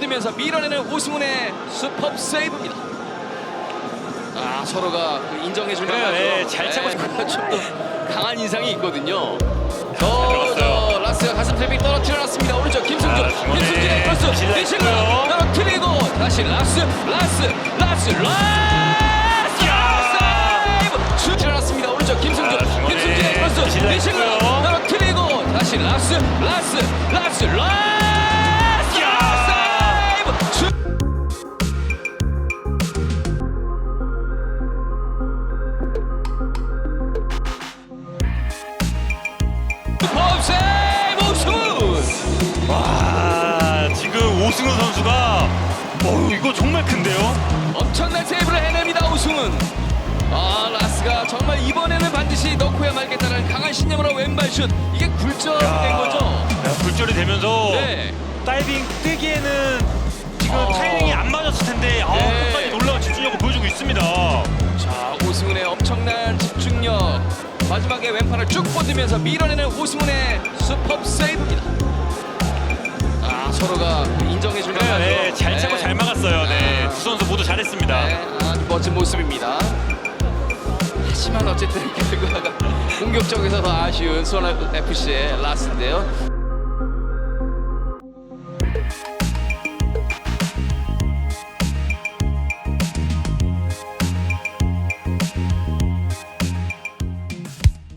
뻗으면서 밀어내는 오승훈의 슈퍼 세이브입니다. 아 서로가 그 인정해줄 그래요, 만하죠. 예, 잘 차고 네, 좀 강한 인상이 있거든요. 들어갔어요. 저 라스가 가슴 탭이 떨어뜨려놨습니다. 오른쪽 김승준, 아, 김승준의 크로스, 있고요. 떨어뜨리고 다시 라스, 라스, 라스, 라스, 세이브 슛 오른쪽 김승준, 아, 김승준의 크로스, 있고요. 떨어뜨리고 다시 라스, 라스, 라스, 라스, 오승훈 선수가 어 이거 정말 큰데요? 엄청난 세이브를 해냅니다 오승훈 아 라스가 정말 이번에는 반드시 넣고야 말겠다는 강한 신념으로 왼발 슛 이게 굴절이 된 거죠 야, 굴절이 되면서 네 다이빙 뜨기에는 지금 어. 타이밍이 안 맞았을 텐데 아, 네. 끝까지 놀라운 집중력을 보여주고 있습니다. 자 오승훈의 엄청난 집중력 마지막에 왼팔을 쭉 뻗으면서 밀어내는 오승훈의 슈퍼 세이브입니다 아 서로가 인정해줄 그래요, 만하죠 네, 잘 차고 네. 잘 막았어요. 네, 아. 두 선수 모두 잘했습니다. 네, 아주 멋진 모습입니다. 하지만 어쨌든 결과가 공격적에서 더 아쉬운 수원 FC의 라스인데요.